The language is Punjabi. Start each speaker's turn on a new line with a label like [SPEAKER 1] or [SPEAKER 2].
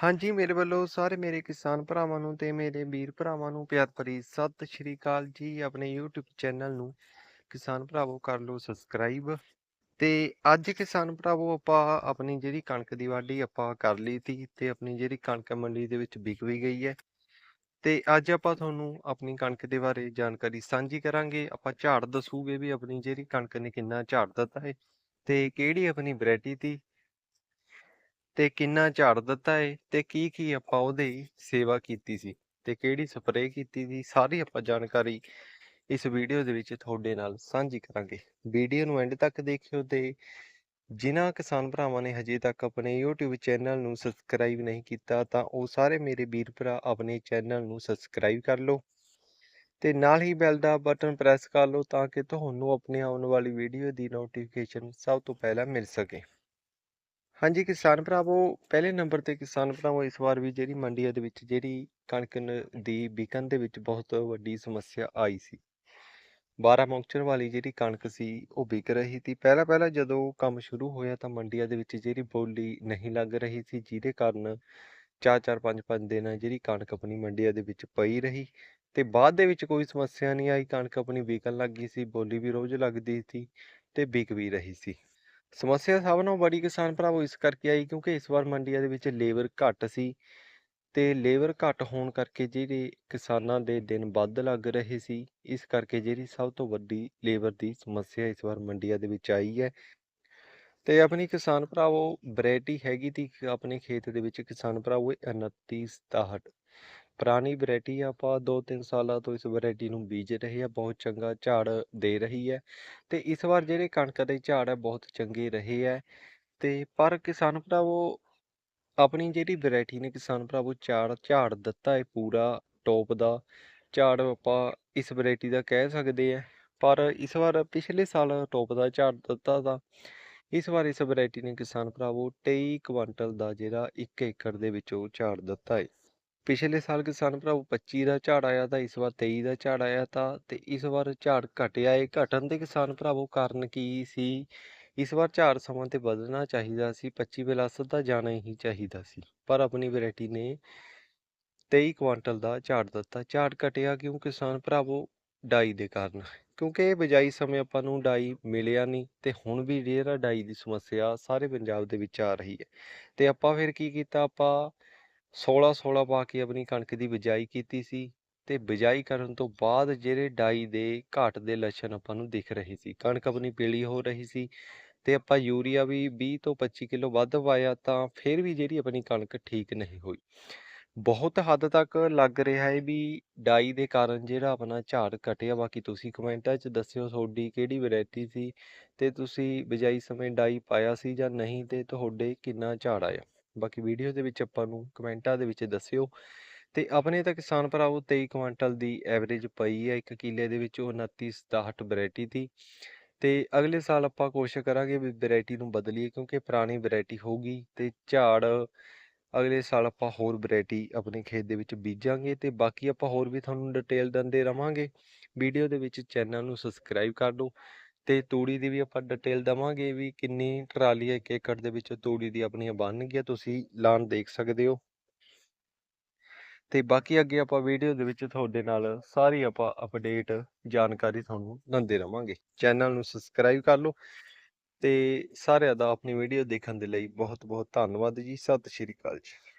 [SPEAKER 1] ਹਾਂਜੀ, ਮੇਰੇ ਵੱਲੋਂ ਸਾਰੇ ਮੇਰੇ ਕਿਸਾਨ ਭਰਾਵਾਂ ਨੂੰ ਤੇ ਮੇਰੇ ਵੀਰ ਭਰਾਵਾਂ ਨੂੰ ਪਿਆਰ ਭਰੀ ਸਤਿ ਸ਼੍ਰੀ ਅਕਾਲ ਜੀ। ਆਪਣੇ YouTube ਚੈਨਲ ਨੂੰ ਕਿਸਾਨ ਭਰਾਵੋ ਕਰ ਲਓ ਸਬਸਕ੍ਰਾਈਬ ਤੇ ਅੱਜ ਕਿਸਾਨ ਭਰਾਵੋ ਆਪਾਂ ਆਪਣੀ ਜਿਹੜੀ ਕਣਕ ਦੀ ਵਾਢੀ ਆਪਾਂ ਕਰ ਲਈ ਤੀ ਤੇ ਆਪਣੀ ਜਿਹੜੀ ਕਣਕ ਮੰਡੀ ਦੇ ਵਿੱਚ ਵਿਕ ਵੀ ਗਈ ਹੈ। ਤੇ ਅੱਜ ਆਪਾਂ ਤੁਹਾਨੂੰ ਆਪਣੀ ਕਣਕ ਦੇ ਬਾਰੇ ਜਾਣਕਾਰੀ ਸਾਂਝੀ ਕਰਾਂਗੇ। ਆਪਾਂ ਝਾੜ ਦੱਸੂਗੇ ਵੀ ਆਪਣੀ ਜਿਹੜੀ ਕਣਕ ਨੇ ਕਿੰਨਾ ਝਾੜ ਦਿੱਤਾ ਹੈ ਤੇ ਕਿਹੜੀ ਆਪਣੀ ਵੈਰਾਈਟੀ ਤੀ ਤੇ ਕਿੰਨਾ ਝਾੜ ਦਿੱਤਾ ਏ ਤੇ ਕੀ ਕੀ ਆਪਾਂ ਉਹਦੀ ਸੇਵਾ ਕੀਤੀ ਸੀ ਤੇ ਕਿਹੜੀ ਸਪਰੇਅ ਕੀਤੀ ਸੀ, ਸਾਰੀ ਆਪਾਂ ਜਾਣਕਾਰੀ ਇਸ ਵੀਡੀਓ ਦੇ ਵਿੱਚ ਤੁਹਾਡੇ ਨਾਲ ਸਾਂਝੀ ਕਰਾਂਗੇ। ਵੀਡੀਓ ਨੂੰ ਐਂਡ ਤੱਕ ਦੇਖਿਓ ਤੇ ਜਿਨ੍ਹਾਂ ਕਿਸਾਨ ਭਰਾਵਾਂ ਨੇ ਹਜੇ ਤੱਕ ਆਪਣੇ YouTube ਚੈਨਲ ਨੂੰ ਸਬਸਕ੍ਰਾਈਬ ਨਹੀਂ ਕੀਤਾ ਤਾਂ ਉਹ ਸਾਰੇ ਮੇਰੇ ਵੀਰ ਭਰਾ ਆਪਣੇ ਚੈਨਲ ਨੂੰ ਸਬਸਕ੍ਰਾਈਬ ਕਰ ਲਓ ਤੇ ਨਾਲ ਹੀ ਬੈਲ ਦਾ ਬਟਨ ਪ੍ਰੈਸ ਕਰ ਲਓ ਤਾਂ ਕਿ ਤੁਹਾਨੂੰ ਆਪਣੀ ਆਉਣ ਵਾਲੀ ਵੀਡੀਓ ਦੀ ਨੋਟੀਫਿਕੇਸ਼ਨ ਸਭ ਤੋਂ ਪਹਿਲਾਂ ਮਿਲ ਸਕੇ। ਹਾਂਜੀ, ਕਿਸਾਨ ਭਰਾਵੋ, ਪਹਿਲੇ ਨੰਬਰ ਤੇ ਕਿਸਾਨ ਭਰਾਵੋ, ਇਸ ਵਾਰ ਵੀ ਜਿਹੜੀ ਮੰਡੀਆਂ ਦੇ ਵਿੱਚ ਜਿਹੜੀ ਕਣਕ ਦੀ ਵਿਕਣ ਦੇ ਵਿੱਚ ਬਹੁਤ ਵੱਡੀ ਸਮੱਸਿਆ ਆਈ ਸੀ। 12 ਮੌਕਚਰ ਵਾਲੀ ਜਿਹੜੀ ਕਣਕ ਸੀ, ਉਹ ਵਿਕ ਰਹੀ ਸੀ। ਪਹਿਲਾਂ ਪਹਿਲਾਂ ਜਦੋਂ ਕੰਮ ਸ਼ੁਰੂ ਹੋਇਆ ਤਾਂ ਮੰਡੀਆਂ ਦੇ ਵਿੱਚ ਜਿਹੜੀ ਬੋਲੀ ਨਹੀਂ ਲੱਗ ਰਹੀ ਸੀ, ਜਿਹਦੇ ਕਾਰਨ 4-4 5-5 ਦਿਨ ਜਿਹੜੀ ਕਣਕ ਆਪਣੀ ਮੰਡੀਆਂ ਦੇ ਵਿੱਚ ਪਈ ਰਹੀ ਤੇ ਬਾਅਦ ਦੇ ਵਿੱਚ ਕੋਈ ਸਮੱਸਿਆ ਨਹੀਂ ਆਈ। ਕਣਕ ਆਪਣੀ ਵਿਕਣ ਲੱਗੀ ਸੀ, ਬੋਲੀ ਵੀ ਰੋਜ਼ ਲੱਗਦੀ ਸੀ ਤੇ ਵਿਕ ਵੀ ਰਹੀ ਸੀ। ਸਮੱਸਿਆ ਸਭ ਨਾਲੋਂ ਬੜੀ ਕਿਸਾਨ ਭਰਾਵੋ ਇਸ ਕਰਕੇ ਆਈ ਕਿਉਂਕਿ ਇਸ ਵਾਰ ਮੰਡੀਆਂ ਦੇ ਵਿੱਚ ਲੇਬਰ ਘੱਟ ਸੀ ਤੇ ਲੇਬਰ ਘੱਟ ਹੋਣ ਕਰਕੇ ਜਿਹੜੇ ਕਿਸਾਨਾਂ ਦੇ ਦਿਨ ਵੱਧ ਲੱਗ ਰਹੇ ਸੀ, ਇਸ ਕਰਕੇ ਜਿਹੜੀ ਸਭ ਤੋਂ ਵੱਡੀ ਲੇਬਰ ਦੀ ਸਮੱਸਿਆ ਇਸ ਵਾਰ ਮੰਡੀਆਂ ਦੇ ਵਿੱਚ ਆਈ ਹੈ। ਤੇ ਆਪਣੀ ਕਿਸਾਨ ਭਰਾਵੋ ਵੈਰਾਈਟੀ ਹੈਗੀ ਤੀ ਆਪਣੇ ਖੇਤ ਦੇ ਵਿੱਚ ਕਿਸਾਨ ਭਰਾਵੋ ਇਹ 2967 ਪੁਰਾਣੀ ਵੈਰਾਈਟੀ ਆਪਾਂ 2-3 ਸਾਲਾਂ ਤੋਂ ਇਸ ਵੈਰਾਈਟੀ ਨੂੰ ਬੀਜ ਰਹੇ ਆ ਬਹੁਤ ਚੰਗਾ ਝਾੜ ਦੇ ਰਹੀ ਹੈ ਤੇ ਇਸ ਵਾਰ ਜਿਹੜੇ ਕਣਕ ਦੇ ਝਾੜ ਹੈ, ਬਹੁਤ ਚੰਗੇ ਰਹੇ ਹੈ ਤੇ ਪਰ ਕਿਸਾਨ ਭਰਾਵੋ, ਆਪਣੀ ਜਿਹੜੀ ਵੈਰਾਈਟੀ ਨੇ ਕਿਸਾਨ ਭਰਾਵੋ ਝਾੜ ਝਾੜ ਦਿੱਤਾ ਹੈ ਪੂਰਾ ਟੋਪ ਦਾ ਝਾੜ ਆਪਾਂ ਇਸ ਵੈਰਾਈਟੀ ਦਾ ਕਹਿ ਸਕਦੇ ਆ ਪਰ ਇਸ ਵਾਰ ਪਿਛਲੇ ਸਾਲ ਟੋਪ ਦਾ ਝਾੜ ਦਿੱਤਾ ਤਾਂ ਇਸ ਵਾਰ ਇਸ ਵੈਰਾਈਟੀ ਨੇ ਕਿਸਾਨ ਭਰਾਵੋ 23 ਕੁਇੰਟਲ ਦਾ ਜਿਹੜਾ 1 ਏਕੜ ਦੇ ਵਿੱਚੋਂ ਝਾੜ ਦਿੱਤਾ ਹੈ। ਪਿਛਲੇ ਸਾਲ ਕਿਸਾਨ ਭਰਾਵੋ 25 ਦਾ ਝਾੜ ਆਇਆ ਤਾਂ ਇਸ ਵਾਰ 23 ਦਾ ਝਾੜ ਆਇਆ ਤਾਂ ਤੇ ਇਸ ਵਾਰ ਝਾੜ ਘਟਿਆ ਏ। ਘਟਣ ਦੇ ਕਿਸਾਨ ਭਰਾਵੋ ਕਾਰਨ ਕੀ ਸੀ? ਇਸ ਵਾਰ ਝਾੜ ਸਮਾਂ ਤੇ ਵਧਣਾ ਚਾਹੀਦਾ ਸੀ 25 ਪਲੱਸ ਤਾਂ ਜਾਣਾ ਹੀ ਚਾਹੀਦਾ ਸੀ, ਪਰ ਆਪਣੀ ਵੈਰਾਈਟੀ ਨੇ 23 ਕੁਆਂਟਲ ਦਾ ਝਾੜ ਦਿੱਤਾ। ਝਾੜ ਘਟਿਆ ਕਿਉਂ? ਕਿਸਾਨ ਭਰਾਵੋ ਡਾਈ ਦੇ ਕਾਰਨ। ਕਿਉਂਕਿ ਇਹ ਬਿਜਾਈ ਸਮੇਂ ਆਪਾਂ ਨੂੰ ਡਾਈ ਮਿਲਿਆ ਨਹੀਂ ਤੇ ਹੁਣ ਵੀ ਜਿਹੜਾ ਡਾਈ ਦੀ ਸਮੱਸਿਆ ਸਾਰੇ ਪੰਜਾਬ ਦੇ ਵਿੱਚ ਆ ਰਹੀ ਹੈ। ਤੇ ਆਪਾਂ ਫਿਰ ਕੀ ਕੀਤਾ? ਆਪਾਂ 16 16 ਪਾ ਕੇ ਆਪਣੀ ਕਣਕ ਦੀ ਬਿਜਾਈ ਕੀਤੀ ਸੀ ਤੇ ਬਿਜਾਈ ਕਰਨ ਤੋਂ ਬਾਅਦ ਜਿਹੜੇ ਡਾਈ ਦੇ ਘਾਟ ਦੇ ਲੱਛਣ ਆਪਾਂ ਨੂੰ ਦਿਖ ਰਹੇ ਸੀ, ਕਣਕ ਆਪਣੀ ਪੀਲੀ ਹੋ ਰਹੀ ਸੀ ਤੇ ਆਪਾਂ ਯੂਰੀਆ ਵੀ 20 ਤੋਂ 25 ਕਿਲੋ ਵੱਧ ਪਾਇਆ ਤਾਂ ਫਿਰ ਵੀ ਜਿਹੜੀ ਆਪਣੀ ਕਣਕ ਠੀਕ ਨਹੀਂ ਹੋਈ। ਬਹੁਤ ਹੱਦ ਤੱਕ ਲੱਗ ਰਿਹਾ ਹੈ ਵੀ ਡਾਈ ਦੇ ਕਾਰਨ ਜਿਹੜਾ ਆਪਣਾ ਝਾੜ ਘਟਿਆ, ਬਾਕੀ ਤੁਸੀਂ ਕਮੈਂਟਾਂ 'ਚ ਦੱਸਿਓ ਤੁਹਾਡੀ ਕਿਹੜੀ ਵੈਰਾਈਟੀ ਸੀ ਤੇ ਤੁਸੀਂ ਬਿਜਾਈ ਸਮੇਂ ਡਾਈ ਪਾਇਆ ਸੀ ਜਾਂ ਨਹੀਂ ਤੇ ਤੁਹਾਡੇ ਕਿੰਨਾ ਝਾੜ ਆਇਆ? ਬਾਕੀ ਵੀਡੀਓ ਦੇ ਵਿੱਚ ਆਪਾਂ ਨੂੰ ਕਮੈਂਟਾਂ ਦੇ ਵਿੱਚ ਦੱਸਿਓ। ਤੇ ਆਪਣੇ ਤਾਂ ਕਿਸਾਨ ਭਰਾਵੋ 23 ਕੁਇੰਟਲ ਦੀ ਐਵਰੇਜ ਪਈ ਹੈ, ਇੱਕ ਕਿੱਲੇ ਦੇ ਵਿੱਚ 2967 ਵੈਰਾਈਟੀ ਦੀ। ਤੇ ਅਗਲੇ ਸਾਲ ਆਪਾਂ ਕੋਸ਼ਿਸ਼ ਕਰਾਂਗੇ ਵੀ ਵੈਰਾਈਟੀ ਨੂੰ ਬਦਲੀਏ ਕਿਉਂਕਿ ਪੁਰਾਣੀ ਵੈਰਾਈਟੀ ਹੋਊਗੀ ਤੇ ਝਾੜ ਅਗਲੇ ਸਾਲ ਆਪਾਂ ਹੋਰ ਵੈਰਾਈਟੀ ਆਪਣੇ ਖੇਤ ਦੇ ਵਿੱਚ ਬੀਜਾਂਗੇ ਤੇ ਬਾਕੀ ਆਪਾਂ ਹੋਰ ਵੀ ਤੁਹਾਨੂੰ ਡਿਟੇਲ ਦਿੰਦੇ ਰਵਾਂਗੇ। ਵੀਡੀਓ ਦੇ ਵਿੱਚ ਚੈਨਲ ਨੂੰ ਸਬਸਕ੍ਰਾਈਬ ਕਰ ਲਓ ਤੇ ਤੂੜੀ ਦੀ ਵੀ ਆਪਾਂ ਡਿਟੇਲ ਦਵਾਂਗੇ ਵੀ ਕਿੰਨੀ ਟਰਾਲੀ ਇੱਕ ਏਕੜ ਦੇ ਵਿੱਚ ਤੂੜੀ ਦੀ ਆਪਣੀਆਂ ਬਣ ਗਈ ਤੁਸੀਂ ਲਾਣ ਦੇਖ ਸਕਦੇ ਹੋ। ਤੇ ਬਾਕੀ ਅੱਗੇ ਆਪਾਂ ਵੀਡੀਓ ਦੇ ਵਿੱਚ ਤੁਹਾਡੇ ਨਾਲ ਸਾਰੀ ਆਪਾਂ ਅਪਡੇਟ ਜਾਣਕਾਰੀ ਤੁਹਾਨੂੰ ਦਿੰਦੇ ਰਵਾਂਗੇ। ਚੈਨਲ ਨੂੰ ਸਬਸਕ੍ਰਾਈਬ ਕਰ ਲਓ ਤੇ ਸਾਰਿਆਂ ਦਾ ਆਪਣੀ ਵੀਡੀਓ ਦੇਖਣ ਦੇ ਲਈ ਬਹੁਤ ਬਹੁਤ ਧੰਨਵਾਦ ਜੀ। ਸਤਿ ਸ਼੍ਰੀ ਅਕਾਲ ਜੀ।